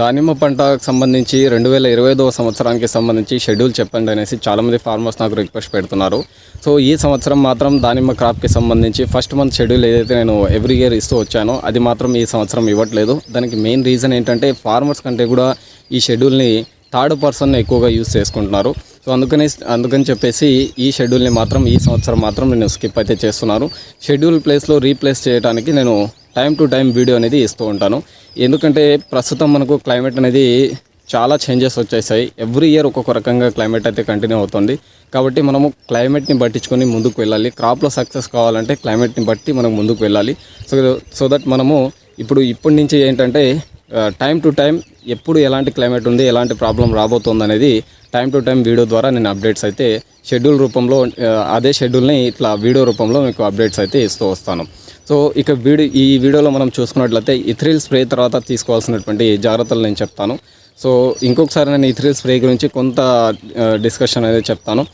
దానిమ్మ పంటకు సంబంధించి రెండు వేల ఇరవై ఐదవ సంవత్సరానికి సంబంధించి షెడ్యూల్ చెప్పండి అనేసి చాలామంది ఫార్మర్స్ నాకు రిక్వెస్ట్ పెడుతున్నారు. సో ఈ సంవత్సరం మాత్రం దానిమ్మ క్రాప్కి సంబంధించి ఫస్ట్ మంత్ షెడ్యూల్ ఏదైతే నేను ఎవ్రీ ఇయర్ ఇస్తూ వచ్చానో అది మాత్రం ఈ సంవత్సరం ఇవ్వట్లేదు. దానికి మెయిన్ రీజన్ ఏంటంటే ఫార్మర్స్ కంటే కూడా ఈ షెడ్యూల్ని థర్డ్ పర్సన్ ఎక్కువగా యూస్ చేసుకుంటున్నారు. సో అందుకని అందుకని చెప్పేసి ఈ షెడ్యూల్ని మాత్రం ఈ సంవత్సరం మాత్రం నేను స్కిప్ అయితే చేస్తున్నాను. షెడ్యూల్ ప్లేస్లో రీప్లేస్ చేయడానికి నేను టైం టు టైం వీడియో అనేది ఇస్తూ ఉంటాను. ఎందుకంటే ప్రస్తుతం మనకు క్లైమేట్ అనేది చాలా చేంజెస్ వచ్చేసాయి. ఎవ్రీ ఇయర్ ఒక్కొక్క రకంగా క్లైమేట్ అయితే కంటిన్యూ అవుతుంది. కాబట్టి మనము క్లైమేట్ని పట్టించుకొని ముందుకు వెళ్ళాలి. క్రాప్లో సక్సెస్ కావాలంటే క్లైమేట్ని బట్టి మనం ముందుకు వెళ్ళాలి. సో సో దట్ మనము ఇప్పుడు ఇప్పటి నుంచి ఏంటంటే టైం టు టైం ఎప్పుడు ఎలాంటి క్లైమేట్ ఉంది ఎలాంటి ప్రాబ్లం రాబోతుంది అనేది టైం టు టైం వీడియో ద్వారా నేను అప్డేట్స్ అయితే షెడ్యూల్ రూపంలో అదే షెడ్యూల్ని ఇట్లా వీడియో రూపంలో మీకు అప్డేట్స్ అయితే ఇస్తూ వస్తాను. సో ఇక వీడియో ఈ వీడియోలో మనం చూసుకున్నట్లయితే ఇథ్రిల్ స్ప్రే తర్వాత తీసుకోవాల్సినటువంటి జాగ్రత్తలు నేను చెప్తాను. సో ఇంకొకసారి నేను ఇథ్రిల్ స్ప్రే గురించి కొంత డిస్కషన్ అనేది చెప్తాను.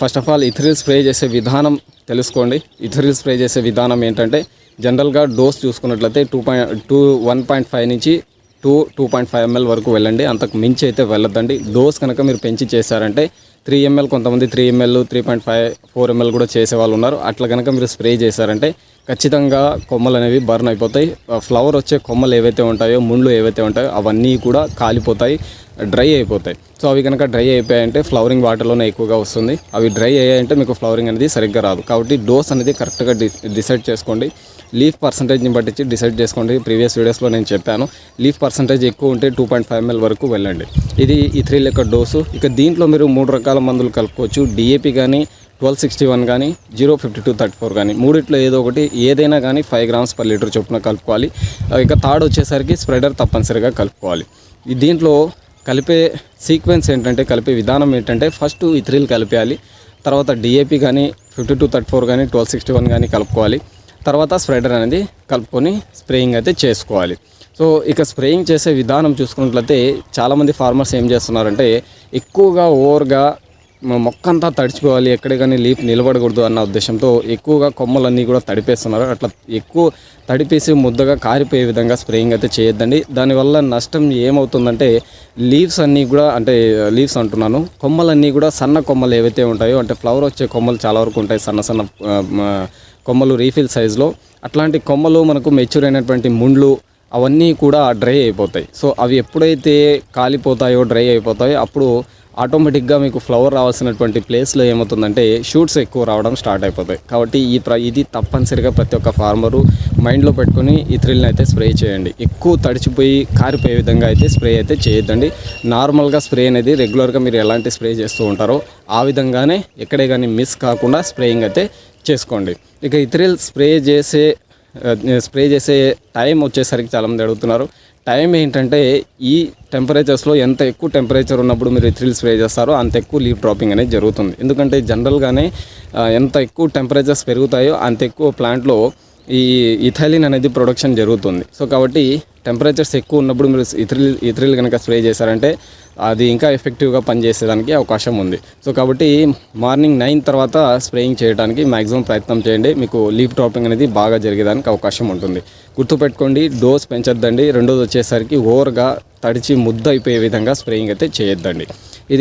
First of all Ethrel spray చేసే విధానం తెలుసుకోండి. ఇథ్రిల్ స్ప్రే చేసే విధానం ఏంటంటే జనరల్గా డోస్ చూసుకున్నట్లయితే two point two one point five నుంచి two two point five ML వరకు వెళ్ళండి. అంతకు మించి అయితే వెళ్ళొద్దండి. డోస్ కనుక మీరు పెంచి చేశారంటే త్రీ ఎంఎల్ కొంతమంది three ML three point five four ML కూడా చేసే వాళ్ళు ఉన్నారు. అట్లా కనుక మీరు స్ప్రే చేశారంటే ఖచ్చితంగా కొమ్మలు అనేవి బర్న్ అయిపోతాయి. ఫ్లవర్ వచ్చే కొమ్మలు ఏవైతే ఉంటాయో ముండ్లు ఏవైతే ఉంటాయో అవన్నీ కూడా కాలిపోతాయి డ్రై అయిపోతాయి. సో అవి కనుక డ్రై అయిపోయాయంటే ఫ్లవరింగ్ వాటర్లోనే ఎక్కువగా వస్తుంది. అవి డ్రై అయ్యాయంటే మీకు ఫ్లవరింగ్ అనేది సరిగ్గా రాదు. కాబట్టి డోస్ అనేది కరెక్ట్గా డి డిసైడ్ చేసుకోండి. లీఫ్ పర్సంటేజ్ని బట్టి డిసైడ్ చేసుకోండి. ప్రీవియస్ వీడియోస్లో నేను చెప్పాను. లీఫ్ పర్సంటేజ్ ఎక్కువ ఉంటే టూ పాయింట్ ఫైవ్ ఎంఎల్ వరకు వెళ్ళండి. ఇది ఈ త్రీ లెక్క డోసు. ఇక దీంట్లో మీరు మూడు రకాల మందులు కలుపుకోవచ్చు. డిఏపి కానీ ట్వెల్వ్ సిక్స్టీ వన్ కానీ zero fifty two thirty four కానీ మూడిట్లో ఏదో ఒకటి ఏదైనా కానీ ఫైవ్ గ్రామ్స్ పర్ లీటర్ చొప్పున కలుపుకోవాలి. ఇక థర్డ్ వచ్చేసరికి స్ప్రెడర్ తప్పనిసరిగా కలుపుకోవాలి. దీంట్లో కలిపే సీక్వెన్స్ ఏంటంటే కలిపే విధానం ఏంటంటే ఫస్ట్ ఈ త్రీలు కలిపేయాలి. తర్వాత డిఏపి కానీ ఫిఫ్టీ టూ థర్టీ ఫోర్ కానీ ట్వెల్వ్ సిక్స్టీ వన్ కానీ కలుపుకోవాలి. తర్వాత స్ప్రెడర్ అనేది కలుపుకొని స్ప్రేయింగ్ అయితే చేసుకోవాలి. సో ఇక స్ప్రేయింగ్ చేసే విధానం చూసుకున్నట్లయితే చాలామంది ఫార్మర్స్ ఏం చేస్తున్నారంటే ఎక్కువగా ఓవర్గా మొక్క అంతా తడిచిపోవాలి ఎక్కడ కానీ లీఫ్ నిలబడకూడదు అన్న ఉద్దేశంతో ఎక్కువగా కొమ్మలన్నీ కూడా తడిపేస్తున్నారు. అట్లా ఎక్కువ తడిపేసి ముద్దగా కారిపోయే విధంగా స్ప్రేయింగ్ అయితే చేయొద్దండి. దానివల్ల నష్టం ఏమవుతుందంటే లీవ్స్ అన్నీ కూడా అంటే లీవ్స్ అంటున్నాను కొమ్మలన్నీ కూడా సన్న కొమ్మలు ఏవైతే ఉంటాయో అంటే ఫ్లవర్ వచ్చే కొమ్మలు చాలా వరకు ఉంటాయి సన్న సన్న కొమ్మలు రీఫిల్ సైజులో. అట్లాంటి కొమ్మలు మనకు మెచ్యూర్ అయినటువంటి ముండ్లు అవన్నీ కూడా డ్రై అయిపోతాయి. సో అవి ఎప్పుడైతే కాలిపోతాయో డ్రై అయిపోతాయో అప్పుడు ఆటోమేటిక్గా మీకు ఫ్లవర్ రావాల్సినటువంటి ప్లేస్లో ఏమవుతుందంటే షూట్స్ ఎక్కువ రావడం స్టార్ట్ అయిపోతాయి. కాబట్టి ఈ ప్ర ఇది తప్పనిసరిగా ప్రతి ఒక్క ఫార్మరు మైండ్లో పెట్టుకొని ఈ థ్రిల్ని అయితే స్ప్రే చేయండి. ఎక్కువ తడిచిపోయి కారిపోయే విధంగా అయితే స్ప్రే అయితే చేయొద్దండి. నార్మల్గా స్ప్రే అనేది రెగ్యులర్గా మీరు ఎలాంటి స్ప్రే చేస్తూ ఉంటారో ఆ విధంగానే ఎక్కడే కానీ మిస్ కాకుండా స్ప్రేయింగ్ అయితే చేసుకోండి. ఇక ఇథ్రిల్ స్ప్రే చేసే స్ప్రే చేసే టైం వచ్చేసరికి చాలామంది అడుగుతున్నారు. టైం ఏంటంటే ఈ టెంపరేచర్స్లో ఎంత ఎక్కువ టెంపరేచర్ ఉన్నప్పుడు మీరు థ్రిల్ స్ప్రే చేస్తారో అంత ఎక్కువ లీవ్ డ్రాపింగ్ అనేది జరుగుతుంది. ఎందుకంటే జనరల్గానే ఎంత ఎక్కువ టెంపరేచర్స్ పెరుగుతాయో అంత ఎక్కువ ప్లాంట్లో ఈ ఇథైలిన్ అనేది ప్రొడక్షన్ జరుగుతుంది. సో కాబట్టి టెంపరేచర్స్ ఎక్కువ ఉన్నప్పుడు మీరు ఇథ్రిల్ ఇథ్రిల్ కనుక స్ప్రే చేశారంటే అది ఇంకా ఎఫెక్టివ్గా పనిచేసేదానికి అవకాశం ఉంది. సో కాబట్టి మార్నింగ్ నైన్ తర్వాత స్ప్రేయింగ్ చేయడానికి మ్యాక్సిమం ప్రయత్నం చేయండి. మీకు లీఫ్ డ్రాపింగ్ అనేది బాగా జరిగేదానికి అవకాశం ఉంటుంది. గుర్తుపెట్టుకోండి డోస్ పెంచొద్దండి. రెండోది వచ్చేసరికి ఓవర్గా తడిచి ముద్ద అయిపోయే విధంగా స్ప్రేయింగ్ అయితే చేయొద్దండి. ఇది